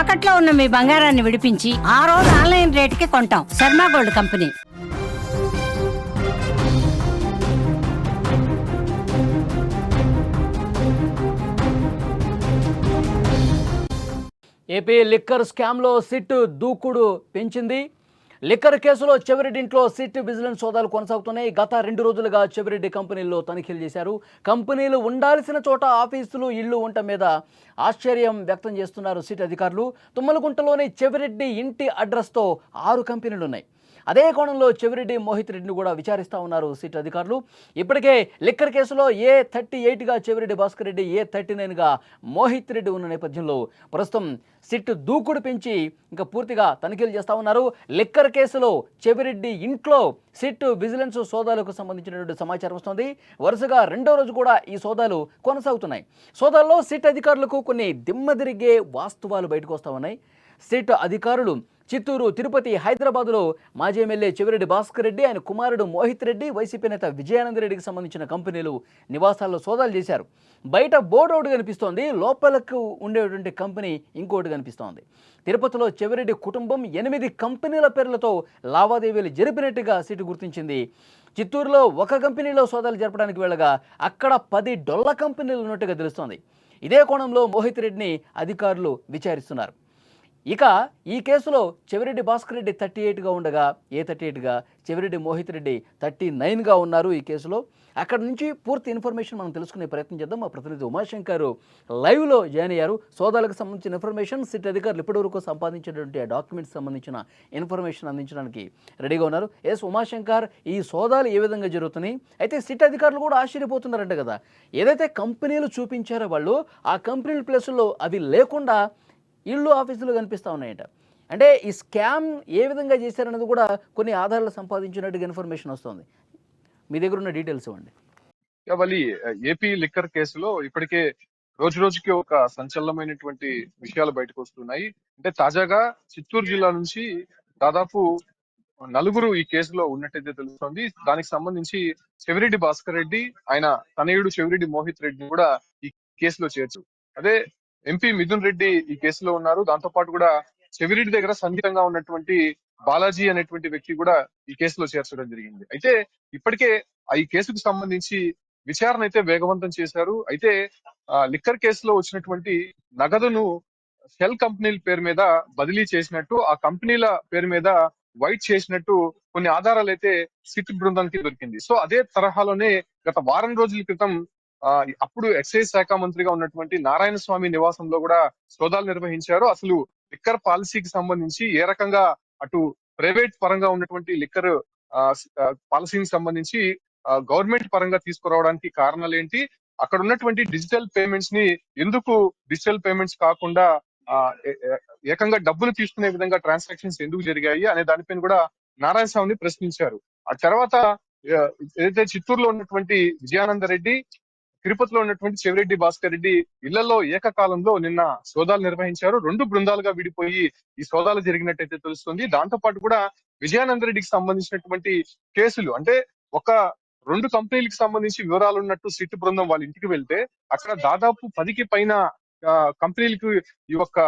తాకట్లో ఉన్న మీ బంగారాన్ని విడిపించి ఆ రోజు ఆన్లైన్ రేటుకి కొంటాం. Sharma gold company. AP liquor స్కామ్లో సిట్ దూకుడు పెంచింది. లిక్కర్ కేసులో చెవిరెడ్డింట్లో సిట్ విజిలెన్స్ సోదాలు కొనసాగుతున్నాయి. గత రెండు రోజులుగా చెవిరెడ్డి కంపెనీల్లో తనిఖీలు చేశారు. కంపెనీలు ఉండాల్సిన చోట ఆఫీసులు ఇళ్ళు ఉండటం మీద ఆశ్చర్యం వ్యక్తం చేస్తున్నారు సిట్ అధికారులు. తుమ్మలగుంటలోని చెవిరెడ్డి ఇంటి అడ్రస్తో ఆరు కంపెనీలు ఉన్నాయి అదే కోణంలో చెవిరెడ్డి మోహిత్ రెడ్డిని కూడా విచారిస్తా ఉన్నారు సిట్ అధికారులు. ఇప్పటికే లిక్కర్ కేసులో ఏ థర్టీ ఎయిట్గా చెవిరెడ్డి భాస్కర్ రెడ్డి ఏ థర్టీ నైన్గా మోహిత్ రెడ్డి ఉన్న నేపథ్యంలో ప్రస్తుతం సిట్ దూకుడు పెంచి ఇంకా పూర్తిగా తనిఖీలు చేస్తూ ఉన్నారు. లిక్కర్ కేసులో చెవిరెడ్డి ఇంట్లో సిట్ విజిలెన్స్ సోదాలకు సంబంధించినటువంటి సమాచారం వస్తుంది. వరుసగా రెండో రోజు కూడా ఈ సోదాలు కొనసాగుతున్నాయి. సోదాల్లో సిట్ అధికారులకు కొన్ని దిమ్మదిరిగే వాస్తవాలు బయటకు వస్తూ ఉన్నాయి. సిట్ అధికారులు చిత్తూరు తిరుపతి హైదరాబాద్లో మాజీ ఎమ్మెల్యే చెవిరెడ్డి భాస్కర్ రెడ్డి ఆయన కుమారుడు మోహిత్ రెడ్డి వైసీపీ నేత విజయానంద రెడ్డికి సంబంధించిన కంపెనీలు నివాసాల్లో సోదాలు చేశారు. బయట బోర్డు ఒకటి కనిపిస్తోంది. లోపలకు ఉండేటువంటి కంపెనీ ఇంకోటి కనిపిస్తోంది. తిరుపతిలో చెవిరెడ్డి కుటుంబం ఎనిమిది కంపెనీల పేర్లతో లావాదేవీలు జరిపినట్టుగా సిటీ గుర్తించింది. చిత్తూరులో ఒక కంపెనీలో సోదాలు జరపడానికి వెళ్ళగా అక్కడ పది డొల్ల కంపెనీలు ఉన్నట్టుగా తెలుస్తోంది. ఇదే కోణంలో మోహిత్ రెడ్డిని అధికారులు విచారిస్తున్నారు. ఇక ఈ కేసులో చెవిరెడ్డి భాస్కర్ రెడ్డి థర్టీ ఎయిట్గా ఉండగా ఏ థర్టీ ఎయిట్గా? చెవిరెడ్డి మోహిత్ రెడ్డి థర్టీ నైన్గా ఉన్నారు ఈ కేసులో. అక్కడ నుంచి పూర్తి ఇన్ఫర్మేషన్ మనం తెలుసుకునే ప్రయత్నం చేద్దాం. మా ప్రతినిధి ఉమాశంకర్ లైవ్లో జాయిన్ అయ్యారు. సోదాలకు సంబంధించిన ఇన్ఫర్మేషన్ సిట్ అధికారులు ఇప్పటివరకు సంపాదించినటువంటి ఆ డాక్యుమెంట్స్ సంబంధించిన ఇన్ఫర్మేషన్ అందించడానికి రెడీగా ఉన్నారు. ఎస్ ఉమాశంకర్ ఈ సోదాలు ఏ విధంగా జరుగుతున్నాయి? అయితే సిట్ అధికారులు కూడా ఆశ్చర్యపోతున్నారంట కదా. ఏదైతే కంపెనీలు చూపించారో వాళ్ళు ఆ కంపెనీల ప్లేసుల్లో అవి లేకుండా ఇళ్ళు ఆఫీసులు కనిపిస్తూ ఉన్నాయట. అంటే ఈ స్కామ్ ఏ విధంగా చేశారన్నది కూడా కొన్ని ఆధారాలు సంపాదించినట్టుగా ఇన్ఫర్మేషన్ వస్తుంది. మీ దగ్గర ఉన్న డీటెయిల్స్ ఇవ్వండి. మళ్ళీ ఏపీ లిక్కర్ కేసులో ఇప్పటికే రోజు రోజుకి ఒక సంచలనమైనటువంటి విషయాలు బయటకు వస్తున్నాయి. అంటే తాజాగా చిత్తూరు జిల్లా నుంచి దాదాపు నలుగురు ఈ కేసులో ఉన్నట్టయితే తెలుస్తోంది. దానికి సంబంధించి చెవిరెడ్డి భాస్కర్ రెడ్డి ఆయన తనయుడు చెవిరెడ్డి మోహిత్ రెడ్డిని కూడా ఈ కేసులో చేర్చు అదే ఎంపీ మిథున్ రెడ్డి ఈ కేసులో ఉన్నారు. దాంతో పాటు కూడా చెవిరెడ్డి దగ్గర సన్నిహితంగా ఉన్నటువంటి బాలాజీ అనేటువంటి వ్యక్తి కూడా ఈ కేసులో చేర్చడం జరిగింది. అయితే ఇప్పటికే ఆ ఈ కేసుకు సంబంధించి విచారణ అయితే వేగవంతం చేశారు. అయితే ఆ, లిక్కర్ కేసులో వచ్చినటువంటి నగదును షెల్ కంపెనీల పేరు మీద బదిలీ చేసినట్టు ఆ కంపెనీల పేరు మీద వైట్ చేసినట్టు కొన్ని ఆధారాలు అయితే సిట్ బృందానికి దొరికింది. సో అదే తరహాలోనే గత వారం రోజుల క్రితం అప్పుడు ఎక్సైజ్ శాఖ మంత్రిగా ఉన్నటువంటి నారాయణ స్వామి నివాసంలో కూడా సోదాలు నిర్వహించారు. అసలు లిక్కర్ పాలసీకి సంబంధించి ఏ రకంగా అటు ప్రైవేట్ పరంగా ఉన్నటువంటి లిక్కర్ పాలసీకి సంబంధించి గవర్నమెంట్ పరంగా తీసుకురావడానికి కారణాలు ఏంటి అక్కడ ఉన్నటువంటి డిజిటల్ పేమెంట్స్ని ఎందుకు డిజిటల్ పేమెంట్స్ కాకుండా ఏకంగా డబ్బులు తీసుకునే విధంగా ట్రాన్సాక్షన్స్ ఎందుకు జరిగాయి అనే దానిపైన కూడా నారాయణ స్వామిని ప్రశ్నించారు. ఆ తర్వాత ఏదైతే చిత్తూరులో ఉన్నటువంటి విజయానంద రెడ్డి తిరుపతిలో ఉన్నటువంటి చెవిరెడ్డి భాస్కర్ రెడ్డి ఇళ్ళలో ఏకకాలంలో నిన్న సోదాలు నిర్వహించారు. రెండు బృందాలుగా విడిపోయి ఈ సోదాలు జరిగినట్టయితే తెలుస్తుంది. దాంతో పాటు కూడా విజయానందరెడ్డికి సంబంధించినటువంటి కేసులు అంటే ఒక రెండు కంపెనీలకు సంబంధించి వివరాలు ఉన్నట్టు సిట్ బృందం వాళ్ళ ఇంటికి వెళ్తే అక్కడ దాదాపు పదికి పైన కంపెనీలకు ఈ యొక్క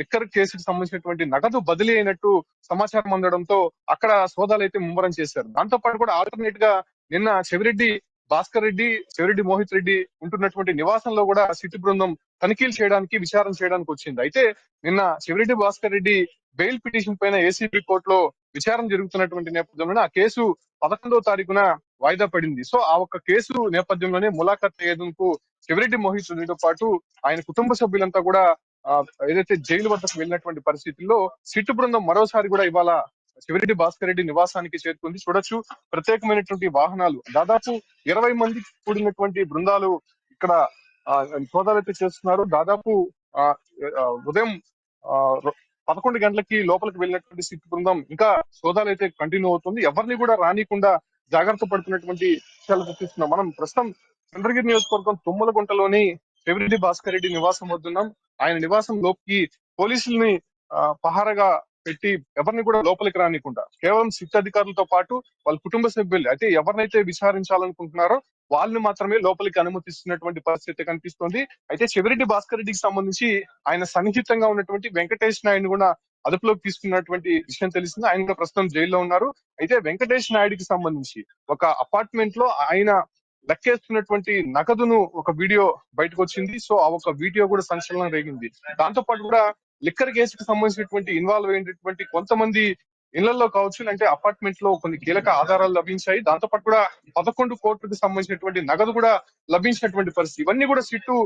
లిక్కర్ కేసుకు సంబంధించినటువంటి నగదు బదిలీ అయినట్టు సమాచారం అందడంతో అక్కడ సోదాలు అయితే ముమ్మరం చేశారు. దాంతో పాటు కూడా ఆల్టర్నేట్గా నిన్న చెవిరెడ్డి భాస్కర్ రెడ్డి శివరెడ్డి మోహిత్ రెడ్డి ఉంటున్నటువంటి నివాసంలో కూడా సిట్ బృందం తనిఖీలు చేయడానికి విచారణ చేయడానికి వచ్చింది. అయితే నిన్న శివరెడ్డి భాస్కర్ రెడ్డి బెయిల్ పిటిషన్ పైన ఏసీబీ కోర్టులో విచారణ జరుగుతున్నటువంటి నేపథ్యంలోనే ఆ కేసు పదకొండవ తారీఖున వాయిదా పడింది. సో ఆ ఒక్క కేసు నేపథ్యంలోనే ములాఖత్ అయ్యేందుకు శివరెడ్డి మోహిత్ రెడ్డితో పాటు ఆయన కుటుంబ సభ్యులంతా కూడా ఏదైతే జైలు వద్దకు వెళ్ళినటువంటి పరిస్థితుల్లో సిట్టు బృందం మరోసారి కూడా ఇవాళ శివరెడ్డి భాస్కర్ రెడ్డి నివాసానికి చేరుకుంది. చూడొచ్చు ప్రత్యేకమైనటువంటి వాహనాలు. దాదాపు ఇరవై మంది కూడినటువంటి బృందాలు ఇక్కడ ఆ, సోదాలు అయితే చేస్తున్నారు. దాదాపు ఆ, ఉదయం ఆ, పదకొండు గంటలకి లోపలికి వెళ్ళినటువంటి సిట్ బృందం ఇంకా సోదాలు అయితే కంటిన్యూ అవుతుంది. ఎవరిని కూడా రానికుండా జాగ్రత్త పడుతున్నటువంటి విషయాలు గుర్తిస్తున్నాం. మనం ప్రస్తుతం చంద్రగిరి నియోజకవర్గం తుమ్మలగుంటలోని శివరెడ్డి భాస్కర్ రెడ్డి నివాసం వద్దున్నాం. ఆయన నివాసం లోపలికి పోలీసుల్ని ఆ, పహారగా పెట్టి ఎవరిని కూడా లోపలికి రానికుండా కేవలం సిట్ అధికారులతో పాటు వాళ్ళ కుటుంబ సభ్యులు అయితే ఎవరినైతే విచారించాలనుకుంటున్నారో వాళ్ళని మాత్రమే లోపలికి అనుమతిస్తున్నటువంటి పరిస్థితి కనిపిస్తోంది. అయితే చెవిరెడ్డి భాస్కర్ రెడ్డికి సంబంధించి ఆయన సన్నిహితంగా ఉన్నటువంటి వెంకటేష్ నాయుడు కూడా అదుపులోకి తీసుకున్నటువంటి విషయం తెలిసింది. ఆయన కూడా ప్రస్తుతం జైల్లో ఉన్నారు. అయితే వెంకటేష్ నాయుడికి సంబంధించి ఒక అపార్ట్మెంట్లో ఆయన లెక్కేస్తున్నటువంటి నగదును ఒక వీడియో బయటకు వచ్చింది. సో ఆ ఒక వీడియో కూడా సంచలనం రేగింది. దాంతో పాటు కూడా లిక్కర్ కేసుకు సంబంధించినటువంటి ఇన్వాల్వ్ అయినటువంటి కొంతమంది ఇళ్ళలో కావచ్చు అంటే అపార్ట్మెంట్లో కొన్ని కీలక ఆధారాలు లభించాయి. దాంతో పాటు కూడా పదకొండు కోట్లకు సంబంధించినటువంటి నగదు కూడా లభించినటువంటి పరిస్థితి. ఇవన్నీ కూడా సిట్టు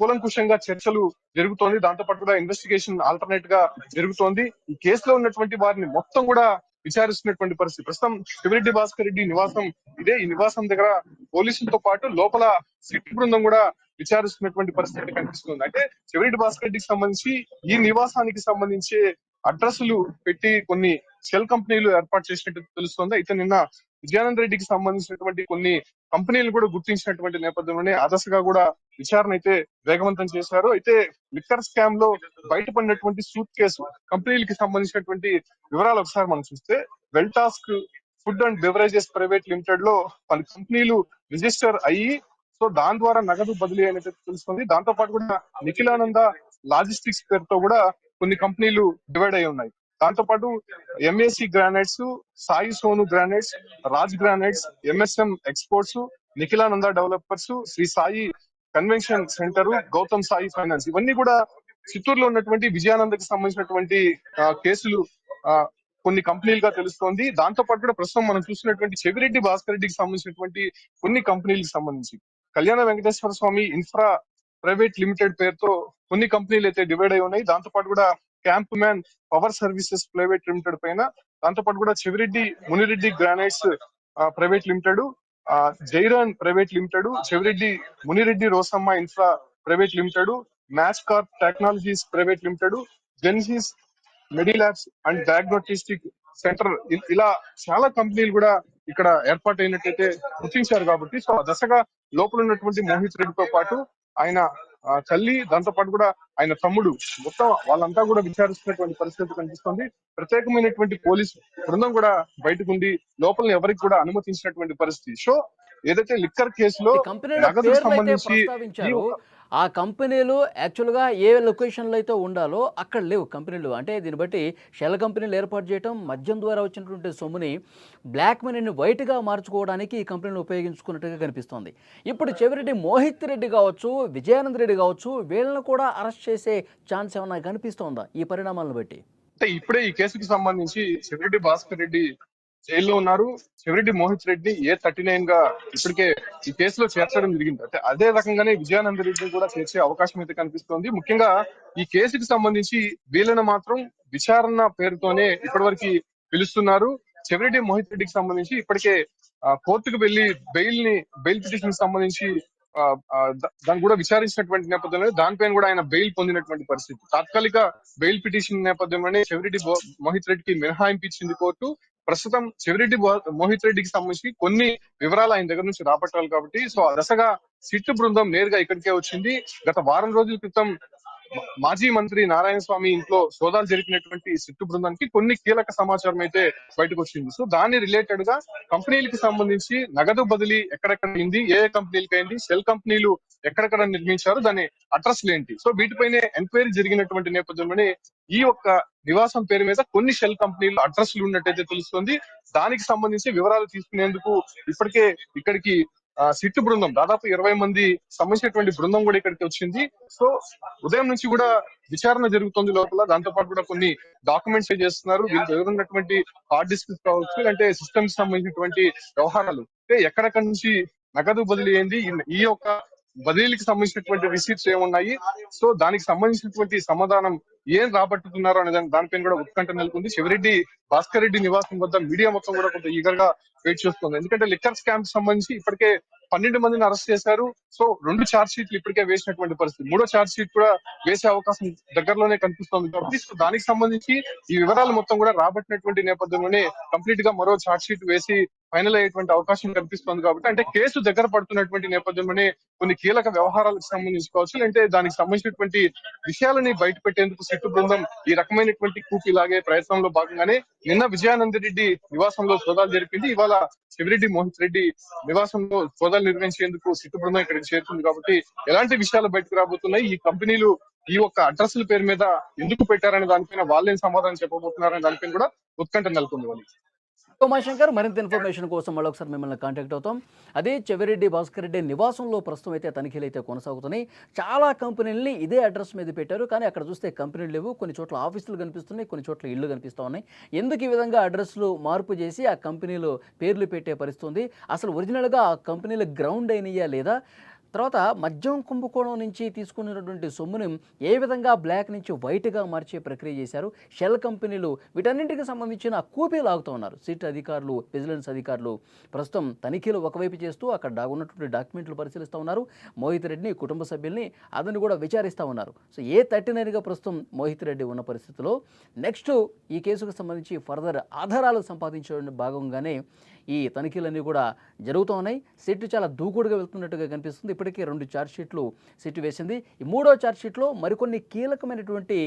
కూలంకుషంగా చర్చలు జరుగుతోంది. దాంతో పాటు కూడా ఇన్వెస్టిగేషన్ ఆల్టర్నేట్గా జరుగుతోంది. ఈ కేసులో ఉన్నటువంటి వారిని మొత్తం కూడా విచారిస్తున్నటువంటి పరిస్థితి. ప్రస్తుతం శివరెడ్డి భాస్కర్ రెడ్డి నివాసం ఇదే ఈ నివాసం దగ్గర పోలీసులతో పాటు లోపల సిట్ బృందం కూడా విచారిస్తున్నటువంటి పరిస్థితి కనిపిస్తుంది. అంటే చెవిరెడ్డి భాస్కర్ రెడ్డికి సంబంధించి ఈ నివాసానికి సంబంధించి అడ్రస్లు పెట్టి కొన్ని సెల్ కంపెనీలు ఏర్పాటు చేసినట్టు తెలుస్తుంది. అయితే నిన్న విజయానంద్ రెడ్డికి సంబంధించినటువంటి కొన్ని కంపెనీలు కూడా గుర్తించినటువంటి నేపథ్యంలోనే ఆదర్శగా కూడా విచారణ అయితే వేగవంతం చేశారు. అయితే లిక్కర్ స్కామ్లో బయటపడినటువంటి సూట్ కేసు కంపెనీలకి సంబంధించినటువంటి వివరాలు ఒకసారి మనం చూస్తే వెల్టాస్క్ ఫుడ్ అండ్ బెవరేజెస్ ప్రైవేట్ లిమిటెడ్లో పలు కంపెనీలు రిజిస్టర్ అయ్యి సో దాని ద్వారా నగదు బదిలీ అనేది తెలుస్తుంది దాంతో పాటు కూడా నిఖిలానంద లాజిస్టిక్స్ పేరుతో కూడా కొన్ని కంపెనీలు డివైడ్ అయి ఉన్నాయి. దాంతో పాటు MAC granites Sai Sonu granites Raj granites MSM exports Nikhilananda developers Shri Sai convention centre Gautam Sai finance ఇవన్నీ కూడా చిత్తూరులో ఉన్నటువంటి విజయానందకి సంబంధించినటువంటి కేసులు ఆ, కొన్ని కంపెనీలుగా తెలుస్తోంది. దాంతో పాటు కూడా ప్రస్తుతం మనం చూసినటువంటి చెవిరెడ్డి భాస్కర్ రెడ్డికి సంబంధించినటువంటి కొన్ని కంపెనీలకు సంబంధించి. Kalyana Venkateswara Swamy infra private limited పేరుతో కొన్ని కంపెనీలు అయితే డివైడ్ అయి ఉన్నాయి. దాంతో పాటు కూడా camp manpower services private limited పైన దాంతో పాటు కూడా Chevireddy Munireddy granites private limited జైరాన్ private limited Chevireddy Munireddy Rosamma infra private limited match corp technologies private limited జెన్సిస్ medilabs and diagnostic centre ఇలా చాలా కంపెనీలు కూడా ఇక్కడ ఏర్పాటు అయినట్టయితే గుర్తించారు కాబట్టి సో దశగా లోపల ఉన్నటువంటి మోహిత్ రెడ్డితో పాటు ఆయన తల్లి దాంతో పాటు కూడా ఆయన తమ్ముడు మొత్తం వాళ్ళంతా కూడా విచారిస్తున్నటువంటి పరిస్థితి కనిపిస్తుంది. ప్రత్యేకమైనటువంటి పోలీసు బృందం కూడా బయటకు ఉంది లోపల ఎవరికి కూడా అనుమతించినటువంటి పరిస్థితి. సో ఏదైతే లిక్కర్ కేసులో అయితే సంబంధించి ఆ కంపెనీలు యాక్చువల్గా ఏ లొకేషన్లో అయితే ఉండాలో అక్కడ లేవు కంపెనీలు. అంటే దీన్ని బట్టి షెల్ కంపెనీలు ఏర్పాటు చేయడం మద్యం ద్వారా వచ్చినటువంటి సొమ్ముని బ్లాక్ మనీని వైట్గా మార్చుకోవడానికి ఈ కంపెనీలు ఉపయోగించుకున్నట్టుగా కనిపిస్తోంది. ఇప్పుడు చెవిరెడ్డి మోహిత్ రెడ్డి కావచ్చు విజయానంద్ రెడ్డి కావచ్చు వీళ్ళని కూడా అరెస్ట్ చేసే ఛాన్స్ ఏమైనా కనిపిస్తోందా? ఈ పరిణామాలను బట్టి. అంటే ఇప్పుడే ఈ కేసుకి సంబంధించి చెవిరెడ్డి భాస్కర్ రెడ్డి జైల్లో ఉన్నారు. చెవిరెడ్డి మోహిత్ రెడ్డి ఏ థర్టీ నైన్గా ఇప్పటికే ఈ కేసులో చేర్చడం జరిగింది. అంటే అదే రకంగానే విజయానంద రెడ్డిని కూడా చేర్చే అవకాశం అయితే కనిపిస్తోంది. ముఖ్యంగా ఈ కేసుకి సంబంధించి వీళ్ళని మాత్రం విచారణ పేరుతోనే ఇప్పటివరకు పిలుస్తున్నారు. చెవిరెడ్డి మోహిత్ రెడ్డికి సంబంధించి ఇప్పటికే ఆ, కోర్టుకు వెళ్ళి బెయిల్ని బెయిల్ పిటిషన్ సంబంధించి దాన్ని కూడా విచారించినటువంటి నేపథ్యంలో దానిపైన కూడా ఆయన బెయిల్ పొందినటువంటి పరిస్థితి. తాత్కాలిక బెయిల్ పిటిషన్ నేపథ్యంలోనే చెవిరెడ్డి మోహిత్ రెడ్డికి మినహాయింపు ఇచ్చింది కోర్టు. ప్రస్తుతం చెవిరెడ్డి మోహిత్ రెడ్డికి సంబంధించి కొన్ని వివరాలు ఆయన దగ్గర నుంచి రాబట్టాలి కాబట్టి సో ఆ దశగా సిట్టు బృందం నేరుగా ఇక్కడికే వచ్చింది. గత వారం రోజుల క్రితం మాజీ మంత్రి నారాయణ స్వామి ఇంట్లో సోదాలు జరిపినటువంటి సిట్టు బృందానికి కొన్ని కీలక సమాచారం అయితే బయటకు వచ్చింది సో దాని రిలేటెడ్గా కంపెనీలకు సంబంధించి నగదు బదిలీ ఎక్కడెక్కడ అయింది ఏ కంపెనీలకు అయింది సెల్ కంపెనీలు ఎక్కడెక్కడ నిర్మించారు దాని అడ్రస్ ఏంటి? సో వీటిపైనే ఎంక్వైరీ జరిగినటువంటి నేపథ్యంలోనే ఈ యొక్క నివాసం పేరు మీద కొన్ని షెల్ కంపెనీలు అడ్రస్లు ఉన్నట్టయితే తెలుస్తుంది. దానికి సంబంధించి వివరాలు తీసుకునేందుకు ఇప్పటికే ఇక్కడికి సిట్టు బృందం దాదాపు ఇరవై మంది సంబంధించినటువంటి బృందం కూడా ఇక్కడికి వచ్చింది. సో ఉదయం నుంచి కూడా విచారణ జరుగుతుంది లోపల. దాంతో పాటు కూడా కొన్ని డాక్యుమెంట్స్ చేస్తున్నారు. వీళ్ళు దగ్గర హార్డ్ డిస్క్ కావచ్చు అంటే సిస్టమ్స్ సంబంధించినటువంటి వ్యవహారాలు. అంటే ఎక్కడెక్కడి నుంచి నగదు బదిలీ అయింది? ఈ యొక్క బదిలీకి సంబంధించినటువంటి రిసీట్స్ ఏమున్నాయి? సో దానికి సంబంధించినటువంటి సమాధానం ఏం రాబట్టుతున్నారు అనే దాని దానిపైన కూడా ఉత్కంఠ నెలకొంది. శివరెడ్డి భాస్కర్ రెడ్డి నివాసం వద్ద మీడియా మొత్తం కూడా కొంత ఈగర్గా వెయిట్ చేస్తుంది. ఎందుకంటే లిక్కర్ స్కామ్ సంబంధించి ఇప్పటికే పన్నెండు మందిని అరెస్ట్ చేశారు. సో రెండు ఛార్జ్ షీట్లు ఇప్పటికే వేసినటువంటి పరిస్థితి. మూడో ఛార్జ్ షీట్ కూడా వేసే అవకాశం దగ్గరలోనే కనిపిస్తోంది కాబట్టి సో దానికి సంబంధించి ఈ వివరాలు మొత్తం కూడా రాబట్టినటువంటి నేపథ్యంలోనే కంప్లీట్గా మరో ఛార్జ్ షీట్ వేసి ఫైనల్ అయ్యేటువంటి అవకాశం కనిపిస్తుంది కాబట్టి అంటే కేసు దగ్గర పడుతున్నటువంటి నేపథ్యంలోనే కొన్ని కీలక వ్యవహారాలకు సంబంధించి కావచ్చు లేదంటే దానికి సంబంధించినటువంటి విషయాలని బయట పెట్టేందుకు సిట్టు బృందం ఈ రకమైనటువంటి కూపి లాగే ప్రయత్నంలో భాగంగానే నిన్న విజయానంద రెడ్డి నివాసంలో సోదాలు జరిపింది. ఇవాళ శివరెడ్డి మోహిత్ రెడ్డి నివాసంలో సోదాలు నిర్వహించేందుకు సిట్టు బృందం ఇక్కడికి చేరుతుంది కాబట్టి ఎలాంటి విషయాలు బయటకు రాబోతున్నాయి? ఈ కంపెనీలు ఈ ఒక్క అడ్రస్ల పేరు మీద ఎందుకు పెట్టారనే దానిపైన వాళ్ళేం సమాధానం చెప్పబోతున్నారనే దానిపైన కూడా ఉత్కంఠ నెలకొంది వాళ్ళు ఉమాశంకర్ మరింత ఇన్ఫర్మేషన్ కోసం మరొకసారి మిమ్మల్ని కాంటాక్ట్ అవుతాం. అదే చెవిరెడ్డి భాస్కర్ రెడ్డి నివాసంలో ప్రస్తుతం అయితే తనిఖీలు అయితే కొనసాగుతున్నాయి. చాలా కంపెనీలని ఇదే అడ్రస్ మీద పెట్టారు. కానీ అక్కడ చూస్తే కంపెనీలు లేవు. కొన్ని చోట్ల ఆఫీసులు కనిపిస్తున్నాయి. కొన్ని చోట్ల ఇళ్ళు కనిపిస్తూ ఉన్నాయి. ఎందుకు ఈ విధంగా అడ్రస్లు మార్పు చేసి ఆ కంపెనీలు పేర్లు పెట్టే పరిస్థితి ఉంది? అసలు ఒరిజినల్గా ఆ కంపెనీలు గ్రౌండ్ అయినయా లేదా? తర్వాత మద్యం కుంభకోణం నుంచి తీసుకున్నటువంటి సొమ్ముని ఏ విధంగా బ్లాక్ నుంచి వైట్గా మార్చే ప్రక్రియ చేశారు? షెల్ కంపెనీలు వీటన్నింటికి సంబంధించిన కూపీ లాగుతూ ఉన్నారు. సిట్ అధికారులు విజిలెన్స్ అధికారులు ప్రస్తుతం తనిఖీలు ఒకవైపు చేస్తూ అక్కడ దాగున్నటువంటి ఉన్నటువంటి డాక్యుమెంట్లు పరిశీలిస్తూ ఉన్నారు. మోహిత్ రెడ్డిని కుటుంబ సభ్యుల్ని అతన్ని కూడా విచారిస్తూ ఉన్నారు. సో ఏ థర్టీ నైన్గా ప్రస్తుతం మోహిత్ రెడ్డి ఉన్న పరిస్థితిలో? నెక్స్ట్ ఈ కేసుకు సంబంధించి ఫర్దర్ ఆధారాలు సంపాదించడం భాగంగానే ఈ తనిఖీలన్నీ కూడా జరుగుతూ ఉన్నాయి. సిట్ చాలా దూకుడుగా వెళ్తున్నట్టుగా కనిపిస్తుంది. ఇప్పటికే రెండు చార్జ్షీట్లు సిట్ వేసింది. ఈ మూడో ఛార్జ్షీట్లో మరికొన్ని కీలకమైనటువంటి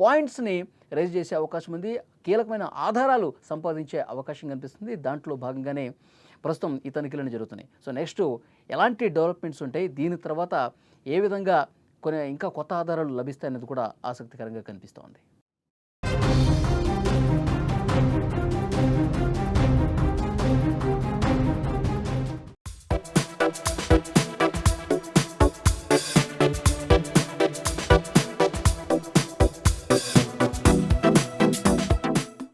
పాయింట్స్ని రైజ్ చేసే అవకాశం ఉంది. కీలకమైన ఆధారాలు సంపాదించే అవకాశం కనిపిస్తుంది. దాంట్లో భాగంగానే ప్రస్తుతం ఈ తనిఖీలను జరుగుతున్నాయి. సో నెక్స్ట్ ఎలాంటి డెవలప్మెంట్స్ ఉంటాయి? దీని తర్వాత ఏ విధంగా కొన్ని ఇంకా కొత్త ఆధారాలు లభిస్తాయనేది కూడా ఆసక్తికరంగా కనిపిస్తోంది.